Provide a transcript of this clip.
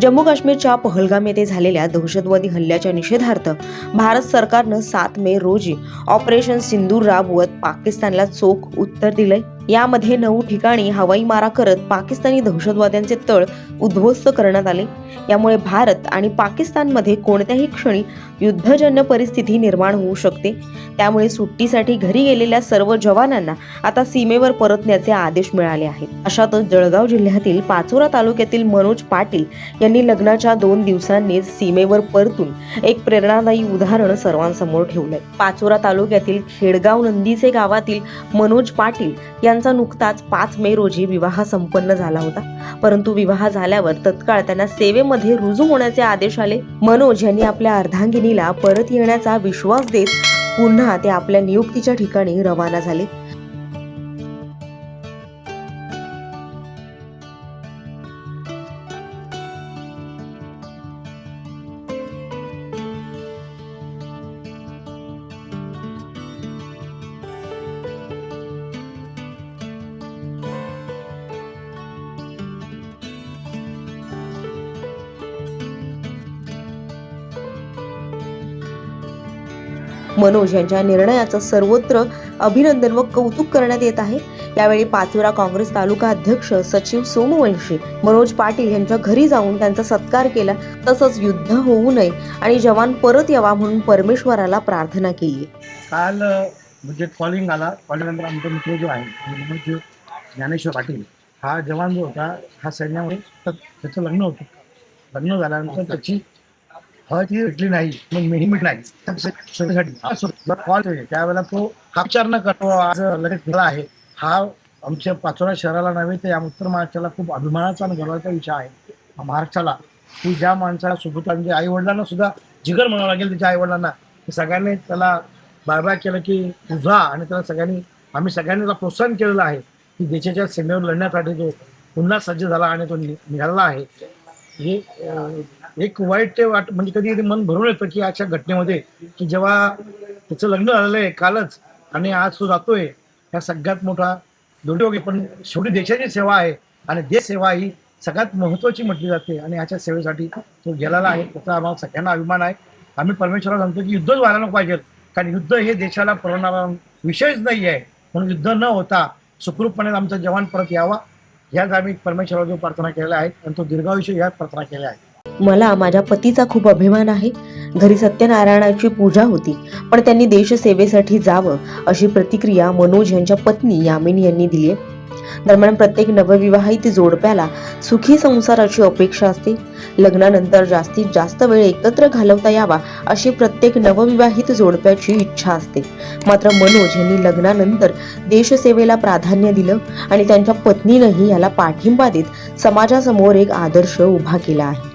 जम्मू काश्मीरच्या पहलगाम येथे झालेल्या दहशतवादी हल्ल्याच्या निषेधार्थ भारत सरकारनं सात मे रोजी ऑपरेशन सिंदूर राबवत पाकिस्तानला चोख उत्तर दिलंय. यामध्ये नऊ ठिकाणी हवाई मारा करत पाकिस्तानी दहशतवाद्यांचे तळ उद्ध्वस्त करण्यात आले. यामुळे भारत आणि पाकिस्तानमध्ये कोणत्याही क्षणी युद्धजन्य परिस्थिती निर्माण होऊ शकते. त्यामुळे सुट्टीसाठी घरी गेलेल्या सर्व जवानांना आता सीमेवर परतण्याचे आदेश मिळाले आहेत. अशातच जळगाव जिल्ह्यातील पाचोरा तालुक्यातील मनोज पाटील यांनी लग्नाच्या दोन दिवसांनीच सीमेवर परतून एक प्रेरणादायी उदाहरण सर्वांसमोर ठेवलंय. पाचोरा तालुक्यातील खेडगाव नंदीचे गावातील मनोज पाटील त्यांचा नुकताच पाच मे रोजी विवाह संपन्न झाला होता. परंतु विवाह झाल्यावर तत्काळ त्यांना सेवेमध्ये रुजू होण्याचे आदेश आले. मनोज यांनी आपल्या अर्धांगिनीला परत येण्याचा विश्वास देत पुन्हा ते आपल्या नियुक्तीच्या ठिकाणी रवाना झाले. मनोज यांच्या निर्णयाचं सर्वत्र अभिनंदन व कौतुक करण्यात येत आहे. यावेळी पाचोरा काँग्रेस तालुका अध्यक्ष सचिव सोमवंशी मनोज पाटील यांच्या घरी जाऊन त्यांचा सत्कार केला. तसंच युद्ध होऊ नये आणि जवान परत यावा म्हणून परमेश्वराला प्रार्थना केली. काल म्हणजे कॉलिंग आला. कॉलिंग नंतर आमचा मित्र जो आहे मनोज ज्ञानेश्वर पाटील हा जवान जो होता हा सैन्यामध्ये त्याचं लग्न होतं. लग्न झाल्यानंतर त्याची हळद भेटली नाही मग मेहमी नाही. कॉल त्यावेळेला तो हापचार न करतो आज लगेच झाला आहे. हा आमच्या पाचोरा शहराला नव्हे तर या उत्तर महाराष्ट्राला खूप अभिमानाचा आणि गर्वाचा विषय आहे. महाराष्ट्राला. की ज्या माणसाला सोबत म्हणजे आई वडिलांना सुद्धा जिगर म्हणावं लागेल त्याच्या आई वडिलांना सगळ्यांनी त्याला बाय बाय केलं की तुझा आणि त्याला सगळ्यांनी आम्ही सगळ्यांनी त्याला प्रोत्साहन केलेलं आहे की देशाच्या सीमेवर लढण्यासाठी तो पुन्हा सज्ज झाला आणि तो नि- निघाला आहे. हे एक वाईट ते वाट म्हणजे कधी कधी मन भरून येतं की अशा घटनेमध्ये की जेव्हा त्याचं लग्न झालेलं आहे कालच आणि आज तो जातोय ह्या सगळ्यात मोठा दुर्योग आहे. पण शेवटी देशाची सेवा आहे आणि देश सेवा ही सगळ्यात महत्वाची म्हटली जाते आणि ह्याच्या सेवेसाठी तो गेलेला आहे. त्याचा आम्हाला सगळ्यांना अभिमान आहे. आम्ही परमेश्वराला सांगतो की युद्धच व्हायला नको पाहिजे कारण युद्ध हे देशाला परवणारा विषयच नाही आहे. म्हणून युद्ध न होता सुखरूपपणे आमचा जवान परत यावा ह्याच आम्ही परमेश्वराजवळ प्रार्थना केलेल्या आहेत आणि तो दीर्घायुष्य ह्या प्रार्थना केल्या आहेत मला माझ्या पतीचा खूप अभिमान आहे. घरी सत्यनारायणाची पूजा होती पण त्यांनी देशसेवेसाठी जावं अशी प्रतिक्रिया मनोज यांच्या पत्नी यामिनी यांनी दिली आहे. दरम्यान प्रत्येक नवविवाहित जोडप्याला सुखी संसाराची अपेक्षा असते. लग्नानंतर जास्तीत जास्त वेळ एकत्र घालवता यावा अशी प्रत्येक नवविवाहित जोडप्याची इच्छा असते. मात्र मनोज यांनी लग्नानंतर देशसेवेला प्राधान्य दिलं आणि त्यांच्या पत्नीनंही याला पाठिंबा देत समाजासमोर एक आदर्श उभा केला आहे.